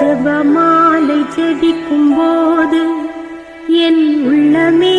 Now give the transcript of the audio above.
ஜெபமாலை ஜெபிக்கும் போது என் உள்ளமே